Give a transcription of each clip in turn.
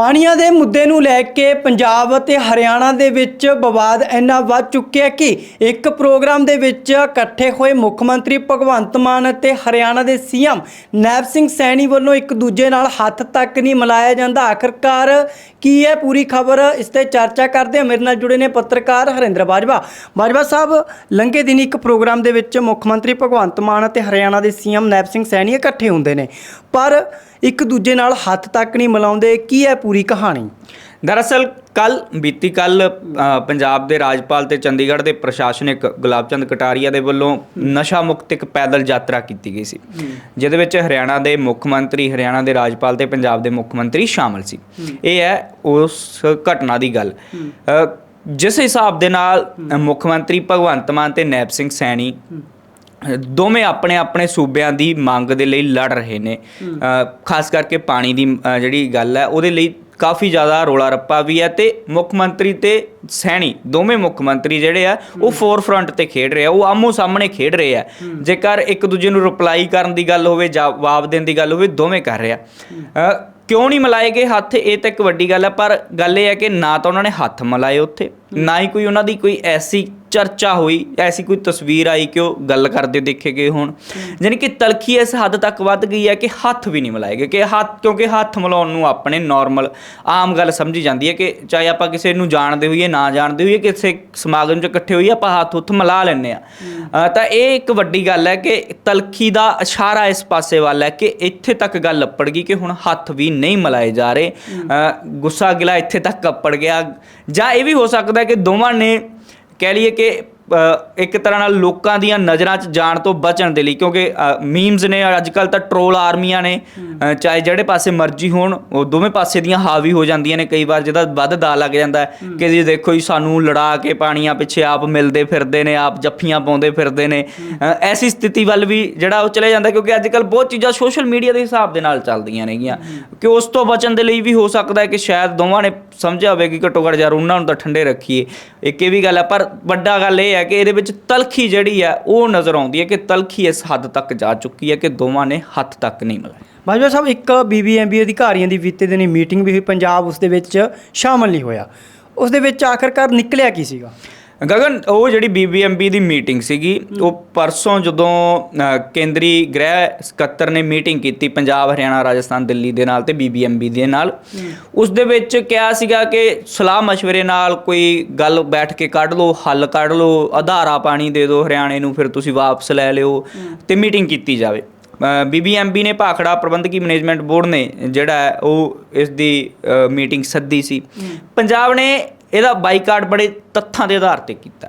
ਪਾਣੀਆਂ ਦੇ ਮੁੱਦੇ ਨੂੰ ਲੈ ਕੇ ਪੰਜਾਬ ਅਤੇ ਹਰਿਆਣਾ ਦੇ ਵਿੱਚ ਵਿਵਾਦ ਇੰਨਾ ਵੱਧ ਚੁੱਕਿਆ ਕਿ ਇੱਕ ਪ੍ਰੋਗਰਾਮ ਦੇ ਵਿੱਚ ਇਕੱਠੇ ਹੋਏ ਮੁੱਖ ਮੰਤਰੀ ਭਗਵੰਤ ਮਾਨ ਅਤੇ ਹਰਿਆਣਾ ਦੇ ਸੀਐਮ ਨੈਬ ਸਿੰਘ ਸੈਣੀ ਵੱਲੋਂ ਇੱਕ ਦੂਜੇ ਨਾਲ ਹੱਥ ਤੱਕ ਨਹੀਂ ਮਿਲਾਇਆ ਜਾਂਦਾ। ਆਖਰਕਾਰ ਕੀ ਹੈ ਪੂਰੀ ਖਬਰ? ਇਸ ਤੇ ਚਰਚਾ ਕਰਦੇ ਹਾਂ ਮੇਰੇ ਨਾਲ ਜੁੜੇ ਨੇ ਪੱਤਰਕਾਰ ਹਰਿੰਦਰ ਬਾਜਵਾ। ਬਾਜਵਾ ਸਾਹਿਬ, ਲੰਘੇ ਦਿਨ ਇੱਕ ਪ੍ਰੋਗਰਾਮ ਦੇ ਵਿੱਚ ਮੁੱਖ ਮੰਤਰੀ ਭਗਵੰਤ ਮਾਨ ਅਤੇ ਹਰਿਆਣਾ ਦੇ ਸੀਐਮ ਨੈਬ ਸਿੰਘ ਸੈਣੀ ਇਕੱਠੇ ਹੁੰਦੇ ਨੇ। ਪਰ ਇੱਕ ਦੂਜੇ ਨਾਲ ਹੱਥ ਤੱਕ ਨਹੀਂ ਮਿਲਾਉਂਦੇ। ਕੀ ਹੈ ਪੂਰੀ ਕਹਾਣੀ। ਦਰਅਸਲ ਕੱਲ ਬੀਤੀ ਕੱਲ ਪੰਜਾਬ ਦੇ ਰਾਜਪਾਲ ਤੇ ਚੰਡੀਗੜ੍ਹ ਦੇ ਪ੍ਰਸ਼ਾਸਨਿਕ ਗੁਲਾਬਚੰਦ ਕਟਾਰੀਆ ਦੇ ਵੱਲੋਂ ਨਸ਼ਾ ਮੁਕਤ ਇੱਕ ਪੈਦਲ ਯਾਤਰਾ ਕੀਤੀ ਗਈ ਸੀ ਜਿਹਦੇ ਵਿੱਚ ਹਰਿਆਣਾ ਦੇ ਮੁੱਖ ਮੰਤਰੀ ਹਰਿਆਣਾ ਦੇ ਰਾਜਪਾਲ ਤੇ ਪੰਜਾਬ ਦੇ ਮੁੱਖ ਮੰਤਰੀ ਸ਼ਾਮਲ ਸੀ। ਇਹ ਹੈ ਉਸ ਘਟਨਾ ਦੀ ਗੱਲ। ਜਿਸ ਹਿਸਾਬ ਦੇ ਨਾਲ ਮੁੱਖ ਮੰਤਰੀ ਭਗਵੰਤ ਮਾਨ ਤੇ ਨੈਬ ਸਿੰਘ ਸੈਣੀ ਦੋਵੇਂ ਆਪਣੇ ਆਪਣੇ ਸੂਬਿਆਂ ਦੀ ਮੰਗ ਦੇ ਲਈ ਲੜ ਰਹੇ ਨੇ। ਖਾਸ ਕਰਕੇ ਪਾਣੀ ਦੀ ਜਿਹੜੀ ਗੱਲ ਹੈ ਉਹਦੇ ਲਈ ਕਾਫੀ ਜ਼ਿਆਦਾ ਰੋਲਾ ਰੱਪਾ ਵੀ ਹੈ ਤੇ ਮੁੱਖ ਮੰਤਰੀ ਤੇ ਸੈਣੀ ਦੋਵੇਂ ਮੁੱਖ ਮੰਤਰੀ ਜਿਹੜੇ ਆ ਉਹ ਫੋਰ ਫਰੰਟ ਤੇ ਖੇਡ ਰਹੇ ਆ ਉਹ ਆਮੋ ਸਾਹਮਣੇ ਖੇਡ ਰਹੇ ਆ। ਜੇਕਰ ਇੱਕ ਦੂਜੇ ਨੂੰ ਰਿਪਲਾਈ ਕਰਨ ਦੀ ਗੱਲ ਹੋਵੇ ਜਵਾਬ ਦੇਣ ਦੀ ਗੱਲ ਹੋਵੇ ਦੋਵੇਂ ਕਰ ਰਹੇ ਆ। ਕਿਉਂ ਨਹੀਂ ਮਿਲਾਏ ਗਏ ਹੱਥ? ਇਹ ਤਾਂ ਇੱਕ ਵੱਡੀ ਗੱਲ ਹੈ ਪਰ ਗੱਲ ਇਹ ਹੈ ਕਿ ਨਾ ਤਾਂ ਉਹਨਾਂ ਨੇ ਹੱਥ ਮਿਲਾਏ ਉੱਥੇ। ਨਾ ਹੀ ਕੋਈ ਉਹਨਾਂ ਦੀ ਕੋਈ ਐਸੀ ਚਰਚਾ ਹੋਈ ਐਸੀ ਕੋਈ ਤਸਵੀਰ ਆਈ ਕਿ ਉਹ ਗੱਲ ਕਰਦੇ ਦੇਖੇ ਗਏ ਹੋਣ। ਯਾਨੀ ਕਿ ਤਲਖੀ ਇਸ ਹੱਦ ਤੱਕ ਵੱਧ ਗਈ ਹੈ ਕਿ ਹੱਥ ਵੀ ਨਹੀਂ ਮਿਲਾਏ ਗਏ ਕਿ ਹੱਥ ਕਿਉਂਕਿ ਹੱਥ ਮਿਲਾਉਣ ਨੂੰ ਆਪਣੇ ਨਾਰਮਲ ਆਮ ਗੱਲ ਸਮਝੀ ਜਾਂਦੀ ਹੈ ਕਿ ਚਾਹੇ ਆਪਾਂ ਕਿਸੇ ਨੂੰ ਜਾਣਦੇ ਹੋਈਏ ਨਾ ਜਾਣਦੇ ਹੋਈਏ ਕਿਸੇ ਸਮਾਗਮ 'ਚ ਇਕੱਠੇ ਹੋਈਏ ਆਪਾਂ ਹੱਥ ਉੱਥ ਮਿਲਾ ਲੈਂਦੇ ਆ ਤਾਂ ਇਹ ਇੱਕ ਵੱਡੀ ਗੱਲ ਹੈ ਕਿ ਤਲਖੀ ਦਾ ਇਸ਼ਾਰਾ ਇਸ ਪਾਸੇ ਵੱਲ ਹੈ ਕਿ ਇੱਥੇ ਤੱਕ ਗੱਲ ਅੱਪੜ ਗਈ ਕਿ ਹੁਣ ਹੱਥ ਵੀ ਨਹੀਂ ਮਿਲਾਏ ਜਾ ਰਹੇ। ਗੁੱਸਾ ਗਿਲਾ ਇੱਥੇ ਤੱਕ ਅੱਪੜ ਗਿਆ। ਜਾਂ ਇਹ ਵੀ ਹੋ ਸਕਦਾ ਕਿ ਦੋਵਾਂ ਨੇ ਕਹਿ ਲਈਏ ਕਿ ਇੱਕ ਤਰ੍ਹਾਂ ਨਾਲ ਲੋਕਾਂ ਦੀਆਂ ਨਜ਼ਰਾਂ 'ਚ ਜਾਣ ਤੋਂ ਬਚਣ ਦੇ ਲਈ ਕਿਉਂਕਿ ਮੀਮਸ ਨੇ ਅੱਜ ਕੱਲ ਤਾਂ ਟ੍ਰੋਲ ਆਰਮੀਆਂ ਨੇ ਚਾਹੇ ਜਿਹੜੇ ਪਾਸੇ ਮਰਜ਼ੀ ਹੋਣ ਉਹ ਦੋਵੇਂ ਪਾਸੇ ਦੀਆਂ ਹਾਵੀ ਹੋ ਜਾਂਦੀਆਂ ਨੇ ਕਈ ਵਾਰ ਜਿਹਦਾ ਵੱਧ ਦਾ ਲੱਗ ਜਾਂਦਾ ਕਿ ਜੀ ਦੇਖੋ ਜੀ ਸਾਨੂੰ ਲੜਾ ਕੇ ਪਾਣੀਆਂ ਪਿੱਛੇ ਆਪ ਮਿਲਦੇ ਫਿਰਦੇ ਨੇ ਆਪ ਜੱਫੀਆਂ ਪਾਉਂਦੇ ਫਿਰਦੇ ਨੇ। ਐਸੀ ਸਥਿਤੀ ਵੱਲ ਵੀ ਜਿਹੜਾ ਉਹ ਚਲੇ ਜਾਂਦਾ ਕਿਉਂਕਿ ਅੱਜ ਕੱਲ ਬਹੁਤ ਚੀਜ਼ਾਂ ਸੋਸ਼ਲ ਮੀਡੀਆ ਦੇ ਹਿਸਾਬ ਦੇ ਨਾਲ ਚੱਲਦੀਆਂ ਨੇਗੀਆਂ। ਕਿ ਉਸ ਤੋਂ ਬਚਣ ਦੇ ਲਈ ਵੀ ਹੋ ਸਕਦਾ ਹੈ ਕਿ ਸ਼ਾਇਦ ਦੋਵਾਂ ਨੇ ਸਮਝਿਆ ਹੋਵੇ ਕਿ ਘੱਟੋ ਘੱਟ ਯਾਰ ਉਹਨਾਂ ਨੂੰ ਤਾਂ ਠੰਡੇ ਰੱਖੀਏ। ਇੱਕ ਇਹ ਵੀ ਗੱਲ ਹੈ ਪਰ ਵੱਡਾ ਗੱਲ ਇਹ ਹੈ ਕਿ ਇਹਦੇ ਵਿੱਚ ਤਲਖੀ ਜਿਹੜੀ ਹੈ, ਉਹ ਨਜ਼ਰ ਆਉਂਦੀ ਹੈ ਕਿ ਤਲਖੀ ਇਸ ਹੱਦ ਤੱਕ ਜਾ ਚੁੱਕੀ ਹੈ ਕਿ ਦੋਵਾਂ ਨੇ ਹੱਥ ਤੱਕ ਨਹੀਂ ਮਿਲਾਏ ਬਾਜਵਾ ਸਾਹਿਬ, ਇੱਕ ਬੀਬੀਐਮਬੀ ਅਧਿਕਾਰੀਆਂ ਦੀ ਬੀਤੇ ਦਿਨੀ ਮੀਟਿੰਗ ਵੀ ਹੋਈ, ਪੰਜਾਬ ਉਸ ਦੇ ਵਿੱਚ ਸ਼ਾਮਲ ਨਹੀਂ ਹੋਇਆ। ਉਸ ਦੇ ਵਿੱਚ ਆਖਰਕਾਰ ਨਿਕਲਿਆ ਕੀ ਸੀਗਾ? ਗਗਨ ਉਹ ਜਿਹੜੀ ਬੀਬੀਐਮਬੀ ਦੀ ਮੀਟਿੰਗ ਸੀਗੀ ਉਹ ਪਰਸੋਂ ਜਦੋਂ ਅ, ਕੇਂਦਰੀ ਗ੍ਰਹਿ ਸਕੱਤਰ ਨੇ ਮੀਟਿੰਗ ਕੀਤੀ ਪੰਜਾਬ ਹਰਿਆਣਾ ਰਾਜਸਥਾਨ ਦਿੱਲੀ ਦੇ ਨਾਲ ਤੇ ਬੀਬੀਐਮਬੀ ਦੇ ਨਾਲ ਉਸ ਦੇ ਵਿੱਚ ਕਿਹਾ ਸੀਗਾ ਕਿ ਸਲਾਹ مشਵਰੇ ਨਾਲ ਕੋਈ ਗੱਲ ਬੈਠ ਕੇ ਕੱਢ ਲਓ ਹੱਲ ਕੱਢ ਲਓ ਆਧਾਰਾ ਪਾਣੀ ਦੇ ਦਿਓ ਹਰਿਆਣੇ ਨੂੰ ਫਿਰ ਤੁਸੀਂ ਵਾਪਸ ਲੈ ਲਿਓ ਤੇ ਮੀਟਿੰਗ ਕੀਤੀ ਜਾਵੇ। ਬੀਬੀਐਮਬੀ ਨੇ ਭਾਖੜਾ ਪ੍ਰਬੰਧਕੀ ਮੈਨੇਜਮੈਂਟ ਬੋਰਡ ਨੇ ਜਿਹੜਾ ਹੈ ਉਹ ਇਸ ਦੀ ਮੀਟਿੰਗ ਸੱਦੀ ਸੀ। ਪੰਜਾਬ ਨੇ ਇਹਦਾ ਬਾਈਕਾਟ ਬੜੇ ਤੱਥਾਂ ਦੇ ਆਧਾਰ ਤੇ ਕੀਤਾ।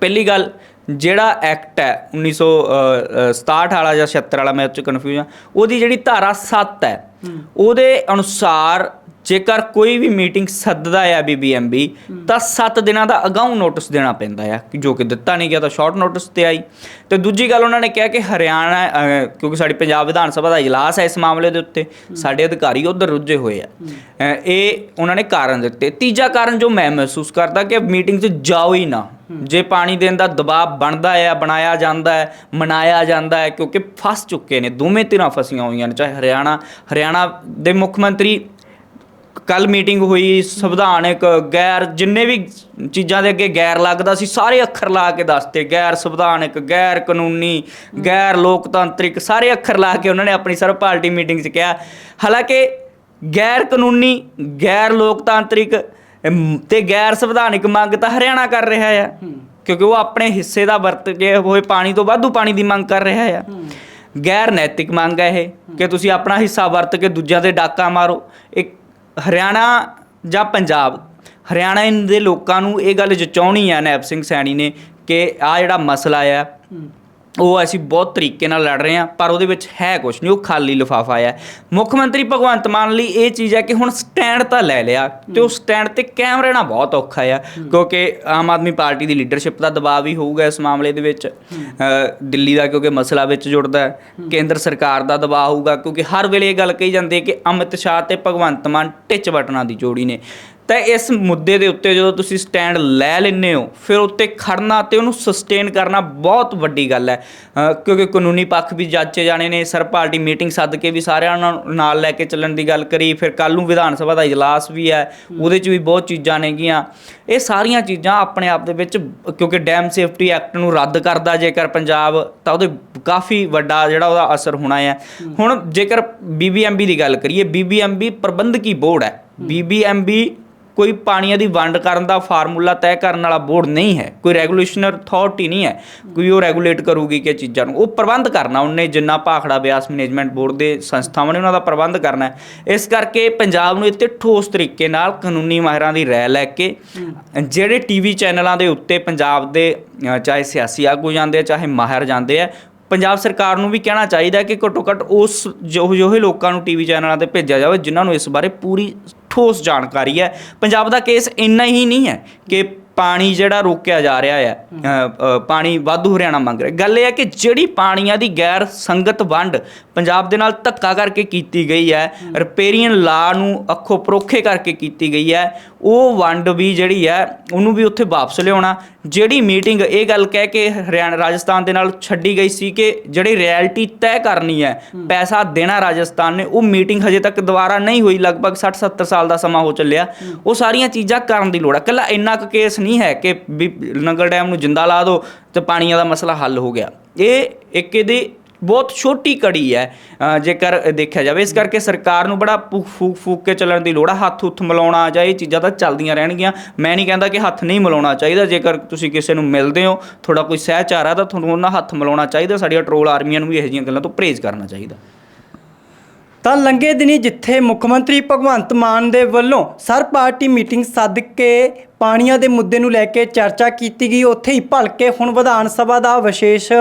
ਪਹਿਲੀ ਗੱਲ ਜਿਹੜਾ ਐਕਟ ਹੈ 1967 ਵਾਲਾ ਜਾਂ 76 ਵਾਲਾ ਮੈਂ ਉਹ ਚ ਕਨਫਿਊਜ਼ ਹਾਂ। ਉਹਦੀ ਜਿਹੜੀ ਧਾਰਾ 7 ਹੈ। ਉਹਦੇ ਅਨੁਸਾਰ ਜੇਕਰ ਕੋਈ ਵੀ ਮੀਟਿੰਗ ਸੱਦਦਾ ਹੈ ਬੀਬੀਐਮਬੀ ਤਾਂ 7 ਦਿਨਾਂ ਦਾ ਅਗਾਊਂ ਨੋਟਿਸ ਦੇਣਾ ਪੈਂਦਾ ਹੈ ਕਿ ਜੋ ਕਿ ਦਿੱਤਾ ਨਹੀਂ ਗਿਆ ਤਾਂ ਸ਼ਾਰਟ ਨੋਟਿਸ ਤੇ ਆਈ। ਤੇ ਦੂਜੀ ਗੱਲ ਉਹਨਾਂ ਨੇ ਕਿਹਾ ਕਿ ਹਰਿਆਣਾ ਕਿਉਂਕਿ ਸਾਡੀ ਪੰਜਾਬ ਵਿਧਾਨ ਸਭਾ ਦਾ ਇਜਲਾਸ ਹੈ ਇਸ ਮਾਮਲੇ ਦੇ ਉੱਤੇ, ਸਾਡੇ ਅਧਿਕਾਰੀ ਉਧਰ ਰੁੱਝੇ ਹੋਏ ਆ। ਇਹ ਉਹਨਾਂ ਨੇ ਕਾਰਨ ਦਿੱਤੇ। ਤੀਜਾ ਕਾਰਨ ਜੋ ਮੈਂ ਮਹਿਸੂਸ ਕਰਦਾ ਕਿ ਮੀਟਿੰਗ 'ਚ ਜਾਓ ਹੀ ਨਾ। ਜੇ ਪਾਣੀ ਦੇਣ ਦਾ ਦਬਾਅ ਬਣਦਾ ਹੈ ਬਣਾਇਆ ਜਾਂਦਾ ਹੈ ਮਨਾਇਆ ਜਾਂਦਾ ਹੈ ਕਿਉਂਕਿ ਫਸ ਚੁੱਕੇ ਨੇ, ਦੋਵੇਂ ਧਿਰਾਂ ਫਸੀਆਂ ਹੋਈਆਂ ਨੇ, ਚਾਹੇ ਹਰਿਆਣਾ ਹਰਿਆਣਾ ਦੇ ਮੁੱਖ ਮੰਤਰੀ ਕੱਲ ਮੀਟਿੰਗ ਹੋਈ ਸੰਵਿਧਾਨਕ ਗੈਰ ਜਿੰਨੇ ਵੀ ਚੀਜ਼ਾਂ ਦੇ ਅੱਗੇ ਗੈਰ ਲੱਗਦਾ ਸੀ ਸਾਰੇ ਅੱਖਰ ਲਾ ਕੇ ਦੱਸਤੇ। ਗੈਰ ਸੰਵਿਧਾਨਕ ਗੈਰ ਕਾਨੂੰਨੀ ਗੈਰ ਲੋਕਤਾਂਤਰਿਕ ਸਾਰੇ ਅੱਖਰ ਲਾ ਕੇ ਉਹਨਾਂ ਨੇ ਆਪਣੀ ਸਰਵ ਪਾਰਟੀ ਮੀਟਿੰਗ 'ਚ ਕਿਹਾ। ਹਾਲਾਂਕਿ ਗੈਰ ਕਾਨੂੰਨੀ ਗੈਰ ਲੋਕਤਾਂਤਰਿਕ ਤੇ ਗੈਰ ਸੰਵਿਧਾਨਿਕ ਮੰਗ ਤਾਂ ਹਰਿਆਣਾ ਕਰ ਰਿਹਾ ਆ। ਕਿਉਂਕਿ ਉਹ ਆਪਣੇ ਹਿੱਸੇ ਦਾ ਵਰਤ ਕੇ ਹੋਏ ਪਾਣੀ ਤੋਂ ਵਾਧੂ ਪਾਣੀ ਦੀ ਮੰਗ ਕਰ ਰਿਹਾ ਆ। ਗੈਰ ਨੈਤਿਕ ਮੰਗ ਹੈ ਇਹ ਕਿ ਤੁਸੀਂ ਆਪਣਾ ਹਿੱਸਾ ਵਰਤ ਕੇ ਦੂਜਿਆਂ ਦੇ ਡਾਕਾ ਮਾਰੋ। ਇੱਕ ਹਰਿਆਣਾ ਜਾਂ ਪੰਜਾਬ? ਹਰਿਆਣਾ ਦੇ ਲੋਕਾਂ ਨੂੰ ਇਹ ਗੱਲ ਜਚਾਉਣੀ ਆ ਨੈਬ ਸਿੰਘ ਸੈਣੀ ਨੇ ਕਿ ਆ ਜਿਹੜਾ ਮਸਲਾ ਆ ਉਹ ਅਸੀਂ ਬਹੁਤ ਤਰੀਕੇ ਨਾਲ ਲੜ ਰਹੇ ਹਾਂ, ਪਰ ਉਹਦੇ ਵਿੱਚ ਹੈ ਕੁਝ ਨਹੀਂ, ਉਹ ਖਾਲੀ ਲਿਫਾਫਾ ਆ ਮੁੱਖ ਮੰਤਰੀ ਭਗਵੰਤ ਮਾਨ ਲਈ ਇਹ ਚੀਜ਼ ਹੈ ਕਿ ਹੁਣ ਸਟੈਂਡ ਤਾਂ ਲੈ ਲਿਆ ਤੇ ਉਹ ਸਟੈਂਡ ਤੇ ਕਾਇਮ ਰਹਿਣਾ ਬਹੁਤ ਔਖਾ ਆ ਕਿਉਂਕਿ ਆਮ ਆਦਮੀ ਪਾਰਟੀ ਦੀ ਲੀਡਰਸ਼ਿਪ ਦਾ ਦਬਾਅ ਵੀ ਹੋਊਗਾ ਇਸ ਮਾਮਲੇ ਦੇ ਵਿੱਚ। ਦਿੱਲੀ ਦਾ ਕਿਉਂਕਿ ਮਸਲਾ ਵਿੱਚ ਜੁੜਦਾ ਹੈ, ਕੇਂਦਰ ਸਰਕਾਰ ਦਾ ਦਬਾਅ ਹੋਊਗਾ, ਕਿਉਂਕਿ ਹਰ ਵੇਲੇ ਇਹ ਗੱਲ ਕਹੀ ਜਾਂਦੀ ਹੈ ਕਿ ਅਮਿਤ ਸ਼ਾਹ ਤੇ ਭਗਵੰਤ ਮਾਨ ਟਿੱਚ ਬਟਨਾਂ ਦੀ ਜੋੜੀ ਨੇ। ਤਾਂ ਇਸ ਮੁੱਦੇ ਦੇ ਉੱਤੇ ਜਦੋਂ ਤੁਸੀਂ ਸਟੈਂਡ ਲੈ ਲੈਂਦੇ ਹੋ, ਫਿਰ ਉੱਤੇ ਖੜਨਾ ਤੇ ਉਹਨੂੰ ਸਸਟੇਨ ਕਰਨਾ ਬਹੁਤ ਵੱਡੀ ਗੱਲ ਹੈ। ਕਿਉਂਕਿ ਕਾਨੂੰਨੀ ਪੱਖ ਵੀ ਜਾਚੇ ਜਾਣੇ ਨੇ, ਸਰ ਪਾਰਟੀ ਮੀਟਿੰਗ ਸੱਦ ਕੇ ਵੀ ਸਾਰਿਆਂ ਨਾਲ ਨਾਲ ਲੈ ਕੇ ਚੱਲਣ ਦੀ ਗੱਲ ਕਰੀ, ਫਿਰ ਕੱਲ ਨੂੰ ਵਿਧਾਨ ਸਭਾ ਦਾ ਇਜਲਾਸ ਵੀ ਹੈ, ਉਹਦੇ 'ਚ ਵੀ ਬਹੁਤ ਚੀਜ਼ਾਂ ਨੇਗੀਆਂ। ਇਹ ਸਾਰੀਆਂ ਚੀਜ਼ਾਂ ਆਪਣੇ ਆਪ ਦੇ ਵਿੱਚ, ਕਿਉਂਕਿ ਡੈਮ ਸੇਫਟੀ ਐਕਟ ਨੂੰ ਰੱਦ ਕਰਦਾ ਜੇਕਰ ਪੰਜਾਬ, ਤਾਂ ਉਹਦੇ ਕਾਫੀ ਵੱਡਾ ਜਿਹੜਾ ਉਹਦਾ ਅਸਰ ਹੋਣਾ ਹੈ। ਹੁਣ ਜੇਕਰ ਬੀਬੀਐਮਬੀ ਦੀ ਗੱਲ ਕਰੀਏ ਬੀਬੀਐਮਬੀ ਪ੍ਰਬੰਧਕੀ ਬੋਰਡ ਹੈ। ਬੀਬੀਐਮਬੀ ਕੋਈ ਪਾਣੀਆਂ ਦੀ ਵੰਡ ਕਰਨ ਦਾ ਫਾਰਮੂਲਾ ਤੈਅ ਕਰਨ ਵਾਲਾ ਬੋਰਡ ਨਹੀਂ ਹੈ, ਕੋਈ ਰੈਗੂਲੇਸ਼ਨਰ ਅਥਾਰਟੀ ਨਹੀਂ ਹੈ, ਕੋਈ ਉਹ ਰੈਗੂਲੇਟ ਕਰੂਗੀ ਕਿ ਚੀਜ਼ਾਂ ਨੂੰ। ਉਹ ਪ੍ਰਬੰਧ ਕਰਨਾ ਉਹਨੇ, ਜਿੰਨਾ ਭਾਖੜਾ ਬਿਆਸ ਮੈਨੇਜਮੈਂਟ ਬੋਰਡ ਦੇ ਸੰਸਥਾਵਾਂ ਨੇ ਉਹਨਾਂ ਦਾ ਪ੍ਰਬੰਧ ਕਰਨਾ ਹੈ। ਇਸ ਕਰਕੇ ਪੰਜਾਬ ਨੂੰ ਇੱਥੇ ਠੋਸ ਤਰੀਕੇ ਨਾਲ ਕਾਨੂੰਨੀ ਮਾਹਿਰਾਂ ਦੀ ਰਾਏ ਲੈ ਕੇ ਜਿਹੜੇ ਟੀਵੀ ਚੈਨਲਾਂ ਦੇ ਉੱਤੇ ਪੰਜਾਬ ਦੇ ਚਾਹੇ ਸਿਆਸੀ ਆਗੂ ਜਾਂਦੇ ਆ, ਚਾਹੇ ਮਾਹਿਰ ਜਾਂਦੇ ਆ, ਪੰਜਾਬ ਸਰਕਾਰ ਨੂੰ ਵੀ ਕਹਿਣਾ ਚਾਹੀਦਾ ਕਿ ਘੱਟੋ ਘੱਟ ਉਸ ਜੋ ਜਿਹੇ ਲੋਕਾਂ ਨੂੰ ਟੀਵੀ ਚੈਨਲਾਂ ਤੇ ਭੇਜਿਆ ਜਾਵੇ, ਜਿਨ੍ਹਾਂ ਨੂੰ ਇਸ ਬਾਰੇ ਪੂਰੀ ਠੋਸ ਜਾਣਕਾਰੀ ਹੈ। ਪੰਜਾਬ ਦਾ ਕੇਸ ਇੰਨਾ ਹੀ ਨਹੀਂ ਹੈ ਕਿ ਪਾਣੀ ਜਿਹੜਾ ਰੋਕਿਆ ਜਾ ਰਿਹਾ ਹੈ ਪਾਣੀ ਵਾਧੂ ਹਰਿਆਣਾ ਮੰਗ ਰਿਹਾ। ਗੱਲ ਇਹ ਹੈ ਕਿ ਜਿਹੜੀ ਪਾਣੀਆਂ ਦੀ ਗੈਰ ਸੰਗਤ ਵੰਡ ਪੰਜਾਬ ਦੇ ਨਾਲ ਧੱਕਾ ਕਰਕੇ ਕੀਤੀ ਗਈ ਹੈ ਰਿਪੇਰੀਅਨ ਲਾ ਨੂੰ ਅੱਖੋਂ ਪਰੋਖੇ ਕਰਕੇ ਕੀਤੀ ਗਈ ਹੈ, ਉਹ ਵੰਡ ਵੀ ਜਿਹੜੀ ਹੈ, ਉਹਨੂੰ ਵੀ ਉੱਥੇ ਵਾਪਸ ਲਿਆਉਣਾ ਜਿਹੜੀ ਮੀਟਿੰਗ ਇਹ ਗੱਲ ਕਹਿ ਕੇ ਹਰਿਆਣਾ ਰਾਜਸਥਾਨ ਦੇ ਨਾਲ ਛੱਡੀ ਗਈ ਸੀ ਕਿ ਜਿਹੜੀ ਰਿਐਲਿਟੀ ਤੈਅ ਕਰਨੀ ਹੈ, ਪੈਸਾ ਦੇਣਾ ਰਾਜਸਥਾਨ ਨੇ, ਉਹ ਮੀਟਿੰਗ ਹਜੇ ਤੱਕ ਦੁਬਾਰਾ ਨਹੀਂ ਹੋਈ, ਲਗਭਗ 60 70 ਸਾਲ ਦਾ ਸਮਾਂ ਹੋ ਚੱਲਿਆ। ਉਹ ਸਾਰੀਆਂ ਚੀਜ਼ਾਂ ਕਰਨ ਦੀ ਲੋੜ ਹੈ ਕੱਲਾ ਇੰਨਾ ਕੁ ਕੇਸ ਨਹੀਂ ਹੈ ਕਿ ਵੀ ਨੰਗਲ ਡੈਮ ਨੂੰ ਜਿੰਦਾ ਲਾ ਦਿਓ ਤੇ ਪਾਣੀਆਂ ਦਾ ਮਸਲਾ ਹੱਲ ਹੋ ਗਿਆ। ਇਹ ਇੱਕ ਇਹਦੀ ਬਹੁਤ ਛੋਟੀ ਕੜੀ ਹੈ ਜੇਕਰ ਦੇਖਿਆ ਜਾਵੇ, ਇਸ ਕਰਕੇ ਸਰਕਾਰ ਨੂੰ ਬੜਾ ਫੂਕ ਫੂਕ ਫੂਕ ਕੇ ਚੱਲਣ ਦੀ ਲੋੜ ਹੈ ਹੱਥ ਹੁੱਥ ਮਿਲਾਉਣਾ ਜਾਂ ਇਹ ਚੀਜ਼ਾਂ ਤਾਂ ਚੱਲਦੀਆਂ ਰਹਿਣਗੀਆਂ। ਮੈਂ ਨਹੀਂ ਕਹਿੰਦਾ ਕਿ ਹੱਥ ਨਹੀਂ ਮਿਲਾਉਣਾ ਚਾਹੀਦਾ, ਜੇਕਰ ਤੁਸੀਂ ਕਿਸੇ ਨੂੰ ਮਿਲਦੇ ਹੋ ਥੋੜਾ ਕੋਈ ਸਹਿਚਾਰ ਹੈ ਤਾਂ ਤੁਹਾਨੂੰ ਉਹਨਾਂ ਹੱਥ ਮਿਲਾਉਣਾ ਚਾਹੀਦਾ, ਸਾਡੀਆਂ ਟਰੋਲ ਆਰਮੀਆਂ ਨੂੰ ਵੀ ਇਹੋ ਜਿਹੀਆਂ ਗੱਲਾਂ ਤੋਂ ਪਰਹੇਜ਼ ਕਰਨਾ ਚਾਹੀਦਾ। ਤਾਂ ਲੰਘੇ ਦਿਨੀ ਜਿੱਥੇ ਮੁੱਖ ਮੰਤਰੀ ਭਗਵੰਤ ਮਾਨ ਦੇ ਵੱਲੋਂ ਸਰ ਪਾਰਟੀ ਮੀਟਿੰਗ ਸੱਦ ਕੇ ਪਾਣੀਆਂ ਦੇ ਮੁੱਦੇ ਨੂੰ ਲੈ ਕੇ ਚਰਚਾ ਕੀਤੀ ਗਈ, ਉੱਥੇ ਹੀ ਭਲਕੇ ਹੁਣ ਵਿਧਾਨ ਸਭਾ ਦਾ ਵਿਸ਼ੇਸ਼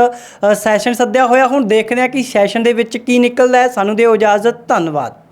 ਸੈਸ਼ਨ ਸੱਦਿਆ ਹੋਇਆ। ਹੁਣ ਦੇਖਦੇ ਹਾਂ ਕਿ ਸੈਸ਼ਨ ਦੇ ਵਿੱਚ ਕੀ ਨਿਕਲਦਾ ਹੈ। ਸਾਨੂੰ ਦਿਓ ਇਜਾਜ਼ਤ। ਧੰਨਵਾਦ।